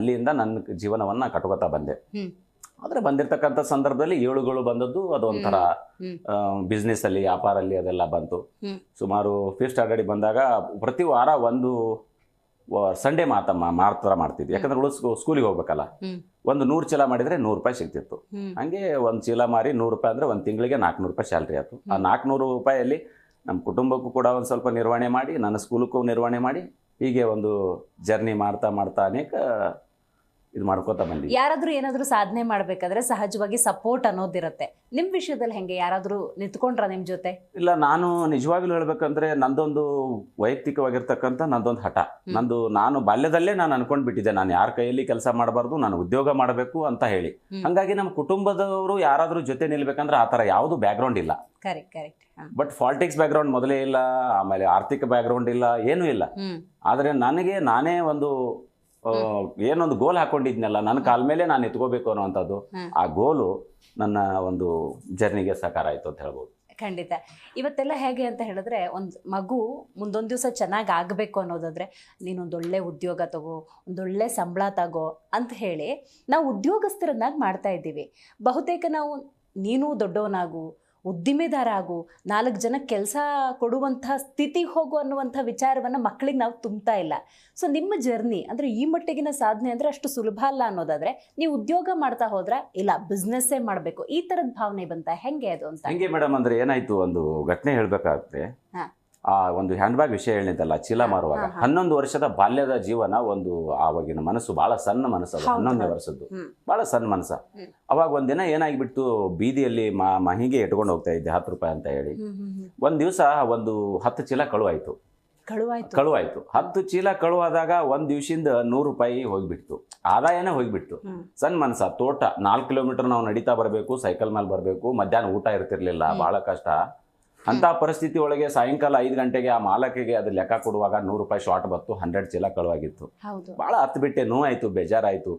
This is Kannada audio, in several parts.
ಅಲ್ಲಿಂದ ನನ್ನ ಜೀವನವನ್ನ ಕಟ್ಕೋತಾ ಬಂದೆ. ಆದ್ರೆ ಬಂದಿರತಕ್ಕಂತ ಸಂದರ್ಭದಲ್ಲಿ ಏಳುಗಳು ಬಂದದ್ದು ಅದೊಂಥರ. ಬಿಸ್ನೆಸ್ ಅಲ್ಲಿ ವ್ಯಾಪಾರ ಅಲ್ಲಿ ಅದೆಲ್ಲ ಬಂತು. ಸುಮಾರು ಫಿಫ್ತ್ ಸ್ಟ್ಯಾಂಡರ್ಡ್ ಬಂದಾಗ ಪ್ರತಿ ವಾರ ಒಂದು ಸಂಡೇ ಮಾತ ಮಾತ್ರ ಮಾಡ್ತಿದ್ವಿ ಯಾಕಂದ್ರೆ ಉಳಿಸ್ ಸ್ಕೂಲಿಗೆ ಹೋಗ್ಬೇಕಲ್ಲ. ಒಂದು ನೂರು ಚೀಲ ಮಾಡಿದ್ರೆ ನೂರು ರೂಪಾಯಿ ಸಿಗ್ತಿತ್ತು ಹಂಗೆ ಒಂದು ಚೀಲ ಮಾರಿ ನೂರು ರೂಪಾಯಿ ಅಂದ್ರೆ ಒಂದು ತಿಂಗಳಿಗೆ ನಾಲ್ಕುನೂರು ರೂಪಾಯಿ ಸ್ಯಾಲ್ರಿ ಆಯ್ತು ಆ. ನಾಲ್ಕುನೂರು ರೂಪಾಯಲ್ಲಿ ನಮ್ಮ ಕುಟುಂಬಕ್ಕೂ ಕೂಡ ಒಂದು ಸ್ವಲ್ಪ ನಿರ್ವಹಣೆ ಮಾಡಿ ನನ್ನ ಸ್ಕೂಲಕ್ಕೂ ನಿರ್ವಹಣೆ ಮಾಡಿ ಹೀಗೆ ಒಂದು ಜರ್ನಿ ಮಾಡ್ತಾ ಮಾಡ್ತಾ ಅನೇಕ ಇದು ಮಾಡ್ಕೋತಾ ಬಂದಿ ಯಾರಾದ್ರೂ ಏನಾದ್ರೂ ಸಾಧನೆ ಮಾಡ್ಬೇಕಾದ್ರೆ ಸಹಜವಾಗಿ ಸಪೋರ್ಟ್ ಅನ್ನೋದಿರುತ್ತೆ. ನಿಮ್ ವಿಷಯದಲ್ಲಿ ಹೆಂಗೆ? ಯಾರಾದ್ರೂ ನಿಂತ್ಕೊಂಡ್ರ ನಿಮ್ ಜೊತೆ? ಇಲ್ಲ ನಾನು ನಿಜವಾಗ್ಲೂ ಹೇಳ್ಬೇಕಂದ್ರೆ ನಂದೊಂದು ವೈಯಕ್ತಿಕವಾಗಿರ್ತಕ್ಕಂಥ ನಂದೊಂದು ಹಠ. ನಂದು ನಾನು ಬಾಲ್ಯದಲ್ಲೇ ನಾನು ಅನ್ಕೊಂಡ್ ಬಿಟ್ಟಿದ್ದೆ ನಾನು ಯಾರ ಕೈಯಲ್ಲಿ ಕೆಲಸ ಮಾಡಬಾರ್ದು ನಾನು ಉದ್ಯೋಗ ಮಾಡಬೇಕು ಅಂತ ಹೇಳಿ. ಹಂಗಾಗಿ ನಮ್ಮ ಕುಟುಂಬದವರು ಯಾರಾದ್ರೂ ಜೊತೆ ನಿಲ್ಬೇಕಂದ್ರೆ ಆ ತರ ಯಾವುದು ಬ್ಯಾಕ್ಗ್ರೌಂಡ್ ಇಲ್ಲ. Correct correct but politics background ಮೊದಲೇ ಇಲ್ಲ ಆಮೇಲೆ ಆರ್ಥಿಕ ಬ್ಯಾಕ್ಗ್ರೌಂಡ್ ಇಲ್ಲ ಏನೂ ಇಲ್ಲ. ಆದರೆ ನನಗೆ ನಾನೇ ಒಂದು ಏನೊಂದು ಗೋಲ್ ಹಾಕೊಂಡಿದ್ನಲ್ಲ ನನ್ನ ಕಾಲ ಮೇಲೆ ನಾನು ಎತ್ಕೋಬೇಕು ಅನ್ನೋವಂಥದ್ದು ಆ ಗೋಲು ನನ್ನ ಒಂದು ಜರ್ನಿಗೆ ಸಹಕಾರ ಆಯಿತು ಅಂತ ಹೇಳ್ಬೋದು. ಖಂಡಿತ. ಇವತ್ತೆಲ್ಲ ಹೇಗೆ ಅಂತ ಹೇಳಿದ್ರೆ ಒಂದು ಮಗು ಮುಂದೊಂದು ದಿವಸ ಚೆನ್ನಾಗಿ ಆಗಬೇಕು ಅನ್ನೋದಾದ್ರೆ ನೀನೊಂದೊಳ್ಳೆ ಉದ್ಯೋಗ ತಗೋ ಒಂದೊಳ್ಳೆ ಸಂಬಳ ತಗೋ ಅಂತ ಹೇಳಿ ನಾವು ಉದ್ಯೋಗಸ್ಥರನ್ನಾಗಿ ಮಾಡ್ತಾ ಇದ್ದೀವಿ. ಬಹುತೇಕ ನಾವು ನೀನು ದೊಡ್ಡವನಾಗು ಉದ್ದಿಮೆದಾರ ಆಗು ನಾಲ್ಕು ಜನ ಕೆಲಸ ಕೊಡುವಂಥ ಸ್ಥಿತಿಗೆ ಹೋಗು ಅನ್ನುವಂಥ ವಿಚಾರವನ್ನು ಮಕ್ಕಳಿಗೆ ನಾವು ತುಂಬ್ತಾ ಇಲ್ಲ. ಸೊ ನಿಮ್ಮ ಜರ್ನಿ ಅಂದರೆ ಈ ಮಟ್ಟಿಗಿನ ಸಾಧನೆ ಅಂದರೆ ಅಷ್ಟು ಸುಲಭ ಅಲ್ಲ ಅನ್ನೋದಾದರೆ ನೀವು ಉದ್ಯೋಗ ಮಾಡ್ತಾ ಹೋದ್ರೆ ಇಲ್ಲ ಬಿಸ್ನೆಸ್ಸೇ ಮಾಡಬೇಕು ಈ ಥರದ ಭಾವನೆ ಬಂತ? ಹೆಂಗೆ ಅದು ಅಂತ? ಹೆಂಗೆ ಮೇಡಮ್ ಅಂದರೆ ಏನಾಯಿತು? ಒಂದು ಘಟನೆ ಹೇಳಬೇಕಾಗುತ್ತೆ. ಹಾ. ಆ ಒಂದು ಹ್ಯಾಂಡ್ ಬ್ಯಾಗ್ ವಿಷಯ ಹೇಳಿದ್ದಲ್ಲ ಚೀಲ ಮಾರುವಾಗ. ಹನ್ನೊಂದು ವರ್ಷದ ಬಾಲ್ಯದ ಜೀವನ ಒಂದು ಆವಾಗಿನ ಮನಸ್ಸು ಬಹಳ ಸಣ್ಣ ಮನಸ್ಸು ಅದು ಹನ್ನೊಂದನೇ. ವರ್ಷದ್ದು. ಬಹಳ ಸಣ್ಣ ಮನಸ್ಸ. ಅವಾಗ ಒಂದಿನ ಏನಾಗಿಬಿಟ್ಟು ಬೀದಿಯಲ್ಲಿ ಮಹಿಗೆ ಇಟ್ಕೊಂಡು ಹೋಗ್ತಾ ಇದ್ದೆ ಹತ್ತು ರೂಪಾಯಿ ಅಂತ ಹೇಳಿ. ಒಂದ್ ದಿವಸ ಒಂದು ಹತ್ತು ಚೀಲ ಕಳುವಾಯ್ತು. ಕಳುವಾಯ್ತು. ಕಳುವಾಯ್ತು. ಹತ್ತು ಚೀಲ ಕಳುವಾದಾಗ ಒಂದ್ ದಿವಸದಿಂದ ನೂರು ರೂಪಾಯಿ ಹೋಗ್ಬಿಡ್ತು. ಆದಾಯನೇ ಹೋಗ್ಬಿಡ್ತು. ಸಣ್ಣ ಮನಸ್ಸ ತೋಟ. ನಾಲ್ಕು ಕಿಲೋಮೀಟರ್ ನಾವು ನಡೀತಾ ಬರಬೇಕು ಸೈಕಲ್ ಮೇಲೆ ಬರಬೇಕು ಮಧ್ಯಾಹ್ನ ಊಟ ಇರ್ತಿರ್ಲಿಲ್ಲ. ಬಹಳ ಕಷ್ಟ. ಅಂತ ಪರಿಸ್ಥಿತಿ ಒಳಗೆ ಸಾಯಂಕಾಲ ಐದು ಗಂಟೆಗೆ ಆ ಮಾಲಕಿಗೆ ಅದು ಲೆಕ್ಕ ಕೊಡುವಾಗ ನೂರು ರೂಪಾಯಿ ಶಾರ್ಟ್ ಬತ್ತು ಹಂಡ್ರೆಡ್ ಚೀಲ ಕಳುವಾಗಿತ್ತು. ಬಹಳ ಹತ್ತು ಬಿಟ್ಟೆ ನೋವಾಯ್ತು ಬೇಜಾರಾಯ್ತು.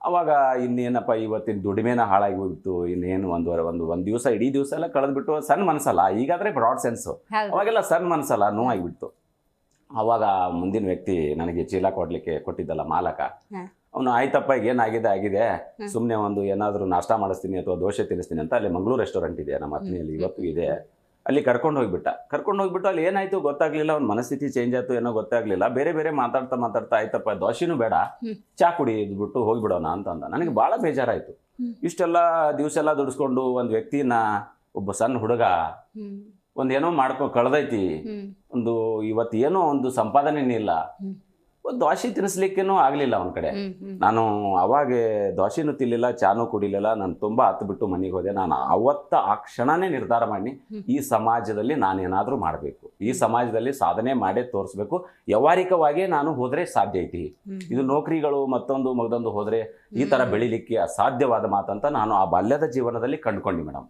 ಅವಾಗ ಇನ್ನೇನಪ್ಪ ಇವತ್ತಿನ ದುಡಿಮೆನ ಹಾಳಾಗಿ ಹೋಗಿತ್ತು ಇನ್ನೇನು ಒಂದು ಒಂದು ಒಂದ್ ದಿವಸ ಇಡೀ ದಿವಸ ಎಲ್ಲ ಕಳೆದ್ಬಿಟ್ಟು ಸಣ್ಣ ಮನಸ್ಸಲ್ಲ ಈಗಾದ್ರೆ ಬ್ರಾಡ್ ಸೆನ್ಸ್ ಅವಾಗೆಲ್ಲ ಸಣ್ಣ ಮನಸ್ಸಲ್ಲ ನೋವಾಗಿಬಿಡ್ತು. ಅವಾಗ ಮುಂದಿನ ವ್ಯಕ್ತಿ ನನಗೆ ಚೀಲ ಕೊಡ್ಲಿಕ್ಕೆ ಕೊಟ್ಟಿದ್ದಲ್ಲ ಮಾಲಕ. ಅವನು ಆಯ್ತಪ್ಪ ಈಗ ಏನಾಗಿದೆ ಆಗಿದೆ. ಸುಮ್ಮನೆ ಒಂದು ಏನಾದರೂ ನಾಷ್ಟ ಮಾಡಿಸ್ತೀನಿ ಅಥವಾ ದೋಸೆ ತಿನ್ನಿಸ್ತೀನಿ ಅಂತ ಅಲ್ಲಿ ಮಂಗಳೂರು ರೆಸ್ಟೋರೆಂಟ್ ಇದೆ ನಮ್ಮ ಹತ್ತಿನಲ್ಲಿ ಇವತ್ತು ಇದೆ. ಅಲ್ಲಿ ಕರ್ಕೊಂಡು ಹೋಗ್ಬಿಟ್ಟ. ಕರ್ಕೊಂಡು ಹೋಗ್ಬಿಟ್ಟು ಅಲ್ಲಿ ಏನಾಯ್ತು ಗೊತ್ತಾಗ್ಲಿಲ್ಲ ಅವ್ನ ಮನಸ್ಥಿತಿ ಚೇಂಜ್ ಆಯ್ತು ಏನೋ ಗೊತ್ತಾಗ್ಲಿಲ್ಲ. ಬೇರೆ ಬೇರೆ ಮಾತಾಡ್ತಾ ಮಾತಾಡ್ತಾ ಆಯ್ತಪ್ಪ ದೋಸೆನೂ ಬೇಡ. ಚಾ ಕುಡಿ ಇದ್ಬಿಟ್ಟು ಹೋಗ್ಬಿಡೋಣ ಅಂತ ಅಂದ ನನಗೆ ಭಾಳ ಬೇಜಾರಾಯ್ತು. ಇಷ್ಟೆಲ್ಲ ದಿವಸ ಎಲ್ಲ ದುಡಿಸ್ಕೊಂಡು ಒಂದು ವ್ಯಕ್ತಿನ ಒಬ್ಬ ಸಣ್ಣ ಹುಡುಗ ಒಂದೇನೋ ಮಾಡ್ಕೊ ಕಳ್ದೈತಿ. ಒಂದು ಇವತ್ತು ಏನೋ ಒಂದು ಸಂಪಾದನೆ ಇಲ್ಲ. ದೋಸೆ ತಿನ್ನಿಸ್ಲಿಕ್ಕೇನು ಆಗಲಿಲ್ಲ ಅವನ ಕಡೆ. ನಾನು ಅವಾಗ ದೋಸೆನೂ ತಿನ್ನಲಿಲ್ಲ ಚಾನೂ ಕುಡಿಲಿಲ್ಲ ನಾನು ತುಂಬ ಹತ್ತು ಬಿಟ್ಟು ಮನೆಗೆ ಹೋದೆ. ನಾನು ಅವತ್ತ ಆ ಕ್ಷಣನೇ ನಿರ್ಧಾರ ಮಾಡಿ ಈ ಸಮಾಜದಲ್ಲಿ ನಾನೇನಾದರೂ ಮಾಡಬೇಕು. ಈ ಸಮಾಜದಲ್ಲಿ ಸಾಧನೆ ಮಾಡೇ ತೋರಿಸ್ಬೇಕು. ವ್ಯವಹಾರಿಕವಾಗಿ ನಾನು ಹೋದ್ರೆ ಸಾಧ್ಯ ಐತಿ. ಇದು ನೌಕರಿಗಳು ಮತ್ತೊಂದು ಮಗದೊಂದು ಹೋದ್ರೆ ಈ ತರ. ಬೆಳಿಲಿಕ್ಕೆ ಅಸಾಧ್ಯವಾದ ಮಾತಂತ ನಾನು ಆ ಬಾಲ್ಯದ ಜೀವನದಲ್ಲಿ ಕಂಡುಕೊಂಡಿ ಮೇಡಮ್.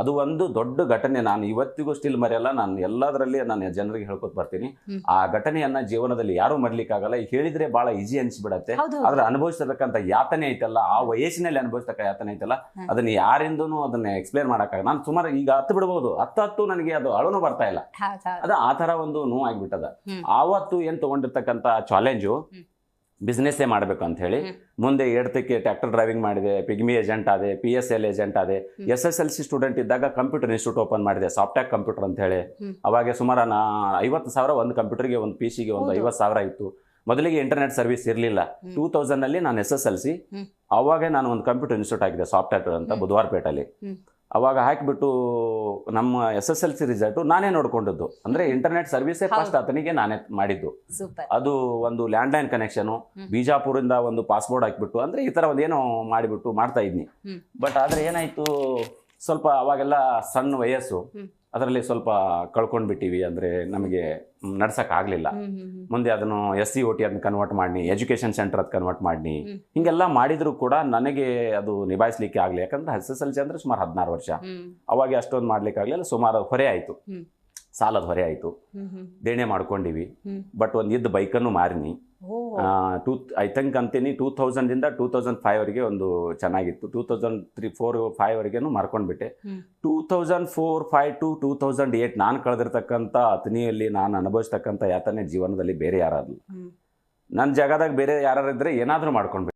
ಅದು ಒಂದು ದೊಡ್ಡ ಘಟನೆ ನಾನು ಇವತ್ತಿಗೂ ಸ್ಟಿಲ್ ಮರೆಯಲ್ಲ ನಾನು ಎಲ್ಲದರಲ್ಲಿ ನಾನು ಜನರಿಗೆ ಹೇಳ್ಕೊತ ಬರ್ತೀನಿ ಆ ಘಟನೆಯನ್ನ ಜೀವನದಲ್ಲಿ ಯಾರು ಮರಿಲಿಕ್ಕಾಗಲ್ಲ ಹೇಳಿದ್ರೆ ಬಹಳ ಈಜಿ ಅನ್ಸ್ಬಿಡತ್ತೆ ಅದ್ರ ಆದ್ರೆ ಅನುಭವಿಸಿರ್ತಕ್ಕಂಥ ಯಾತನೆ ಐತಲ್ಲ ಆ ವಯಸ್ಸಿನಲ್ಲಿ ಅನುಭವಿಸ್ತಕ್ಕ ಯಾತನೆ ಐತಲ್ಲ. ಅದನ್ನ ಯಾರಿಂದೂ ಅದನ್ನ ಎಕ್ಸ್ಪ್ಲೇನ್ ಮಾಡಕ್ಕಾಗ ನಾನು ಸುಮಾರು ಈಗ ಹತ್ತು ಬಿಡಬಹುದು ಹತ್ತು ಹತ್ತು ನನಗೆ ಅದು ಅಳುನು ಬರ್ತಾ ಇಲ್ಲ. ಅದು ಆ ತರ ಒಂದು ನೋವು ಆಗ್ಬಿಟ್ಟದ. ಆವತ್ತು ಏನ್ ತಗೊಂಡಿರ್ತಕ್ಕಂಥ ಚಾಲೆಂಜು. ಬಿಸ್ನೆಸ್ಸೇ ಮಾಡಬೇಕು ಅಂತ ಹೇಳಿ ಮುಂದೆ ಎಡ್ತಕ್ಕೆ ಟ್ರ್ಯಾಕ್ಟರ್ ಡ್ರೈವಿಂಗ್ ಮಾಡಿದೆ ಪಿಗ್ಮಿ ಏಜೆಂಟ್ ಆದೆ ಪಿ ಎಸ್ ಎಲ್ ಏಜೆಂಟ್ ಆದೆ. S S L C student ಇದ್ದಾಗ ಕಂಪ್ಯೂಟರ್ ಇನ್ಸ್ಟಿಟ್ಯೂಟ್ ಓಪನ್ ಮಾಡಿದೆ ಸಾಫ್ಟ್ಯಾಕ್ ಕಂಪ್ಯೂಟರ್ ಅಂತ ಹೇಳಿ. ಅವಾಗ ಸುಮಾರು ನಾ ಐವತ್ತು ಸಾವಿರ ಒಂದು ಕಂಪ್ಯೂಟರ್ಗೆ ಒಂದು ಪಿ ಸಿಗೆ ಒಂದು. ಐವತ್ತು ಸಾವಿರ ಇತ್ತು ಮೊದಲಿಗೆ ಇಂಟರ್ನೆಟ್ ಸರ್ವಿಸ್ ಇರಲಿಲ್ಲ ಟೂ ತೌಸಂಡ್ನಲ್ಲಿ ನಾನು ಎಸ್ ಎಸ್ ಎಲ್ ಸಿ ಅವಾಗ ನಾನು ಒಂದು ಕಂಪ್ಯೂಟರ್ ಇನ್ಸ್ಟಿಟ್ಯೂಟ್ ಆಗಿದೆ ಸಾಫ್ಟ್ವೇರ್ ಅಂತ ಬುಧವಾರ ಬುಧವಾರಪೇಟಲ್ಲಿ. ಅವಾಗ ಹಾಕಿಬಿಟ್ಟು ನಮ್ಮ S S L C result ನಾನೇ ನೋಡ್ಕೊಂಡದ್ದು. ಅಂದ್ರೆ ಇಂಟರ್ನೆಟ್ ಸರ್ವಿಸೇ ಫಸ್ಟ್. ಆತನಿಗೆ ನಾನೇ ಮಾಡಿದ್ದು. ಅದು ಒಂದು ಲ್ಯಾಂಡ್ಲೈನ್ ಕನೆಕ್ಷನು ಕನೆಕ್ಷನ್ ಬಿಜಾಪುರಿಂದ ಒಂದು ಪಾಸ್ಪೋರ್ಟ್ ಹಾಕಿಬಿಟ್ಟು ಅಂದ್ರೆ ಈ ತರ ಒಂದೇನೋ ಮಾಡಿಬಿಟ್ಟು ಮಾಡ್ತಾ ಇದ್ನಿ. ಬಟ್ ಆದ್ರೆ ಏನಾಯ್ತು ಸ್ವಲ್ಪ ಅವಾಗೆಲ್ಲ ಸಣ್ಣ ವಯಸ್ಸು. ಅದರಲ್ಲಿ ಸ್ವಲ್ಪ ಕಳ್ಕೊಂಡ್ ಬಿಟ್ಟಿವಿ ಅಂದ್ರೆ ನಮಗೆ ನಡ್ಸೋಕ್ಕಾಗಲಿಲ್ಲ. ಮುಂದೆ ಅದನ್ನು ಎಸ್ ಸಿ ಒ ಟಿ ಅದನ್ನ ಕನ್ವರ್ಟ್ ಮಾಡಿ ಎಜುಕೇಷನ್ ಸೆಂಟರ್ ಅದು ಕನ್ವರ್ಟ್ ಮಾಡಿ. ಹಿಂಗೆಲ್ಲ ಮಾಡಿದ್ರು ಕೂಡ ನನಗೆ ಅದು ನಿಭಾಯಿಸ್ಲಿಕ್ಕೆ ಆಗಲಿ ಯಾಕಂದ್ರೆ ಎಸ್ ಎಸ್ ಎಲ್ ಸಿ ಅಂದರೆ ಸುಮಾರು ಹದಿನಾರು ವರ್ಷ. ಅವಾಗ ಅಷ್ಟೊಂದು ಮಾಡ್ಲಿಕ್ಕೆ ಆಗಲಿಲ್ಲ ಸುಮಾರು ಹೊರೆ ಆಯಿತು. ಸಾಲದ ಹೊರೆ ಆಯಿತು. ದೇಣೆ ಮಾಡ್ಕೊಂಡಿವಿ. ಬಟ್ ಒಂದು ಇದ್ದ ಬೈಕನ್ನು ಮಾರಿನಿ. ಟೂ ಐ ಥಿಂಕ್ ಅಂತೀನಿ ಟೂ ತೌಸಂಡಿಂದ ಟೂ ತೌಸಂಡ್ ಫೈವ್ವರೆಗೆ ಒಂದು ಚೆನ್ನಾಗಿತ್ತು ಟೂ ತೌಸಂಡ್ ತ್ರೀ ಫೋರ್ ಫೈವ್ವರೆಗೇನು ಮಾರ್ಕೊಂಡ್ಬಿಟ್ಟೆ. Two thousand four five to two thousand eight ನಾನು ಕಳೆದಿರ್ತಕ್ಕಂಥ ಅತನಿಯಲ್ಲಿ ನಾನು ಅನುಭವಿಸ್ತಕ್ಕಂಥ ಯಾತನೆ ಜೀವನದಲ್ಲಿ ಬೇರೆ ಯಾರಾದ್ರು. ನನ್ನ ಜಾಗದಾಗ ಬೇರೆ ಯಾರು ಇದ್ದರೆ ಏನಾದರೂ ಮಾಡ್ಕೊಂಡು